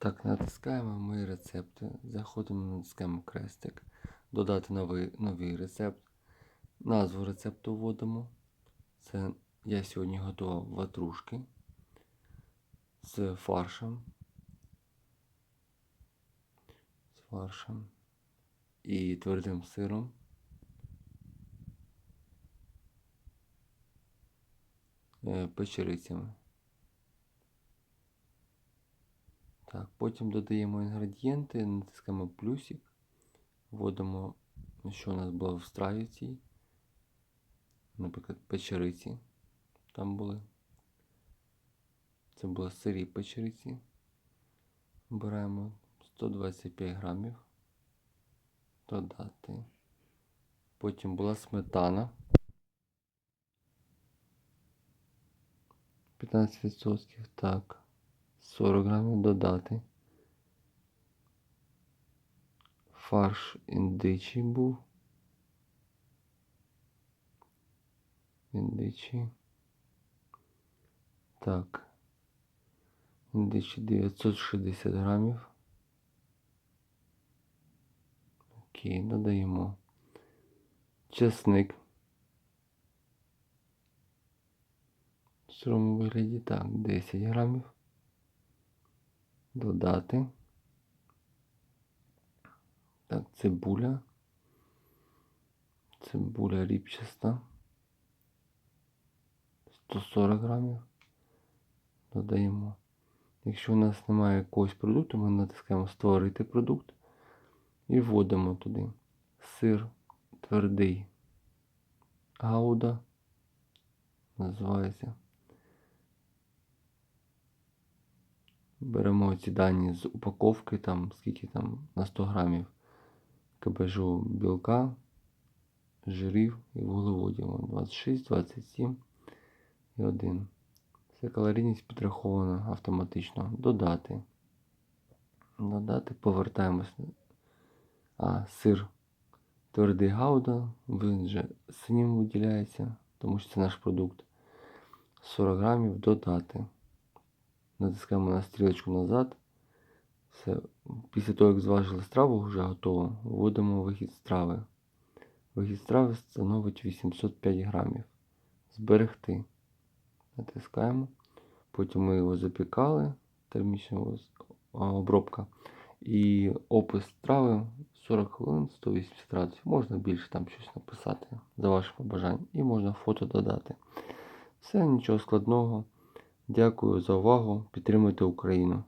Так, натискаємо мої рецепти. Заходимо, натискаємо крестик. Додати новий, новий рецепт. Назву рецепту вводимо. Це я сьогодні готував ватрушки з фаршем. З фаршем і твердим сиром. Е, Печерицями. Так, потім додаємо інгредієнти, натискаємо плюсик, вводимо, що у нас було в страві цій. Наприклад, печериці там були. Це були сирі печериці. Беремо 125 грамів. Додати. Потім була сметана. 15%. Так. 40 грамів додати. Фарш індичий був. Індичий. Так. Індичий 960 грамів. Окей, додаємо. Чесник. В сирому вигляді так, 10 грамів. Додати. Так, цибуля. Цибуля ріпчаста. 140 грамів. Додаємо. Якщо у нас немає якогось продукту, ми натискаємо Створити продукт і вводимо туди сир твердий гауда. Називається. Беремо ці дані з упаковки, там скільки там на 100 грамів кабежу білка, жирів і вуглеводів. 26, 27 і 1. Це калорійність підрахована автоматично. Додати. Додати, повертаємось. А, сир твердий гауда, він вже синім виділяється, тому що це наш продукт. 40 грамів додати. Натискаємо на стрілочку назад. Все. Після того, як зважили страву, вже готово, вводимо вихід страви. Вихід страви становить 805 грамів. Зберегти. Натискаємо. Потім ми його запікали, термічна обробка. І опис страви 40 хвилин 180 градусів. Можна більше там щось написати за вашим бажанням. І можна фото додати. Все, нічого складного. Дякую за увагу. Підтримуйте Україну.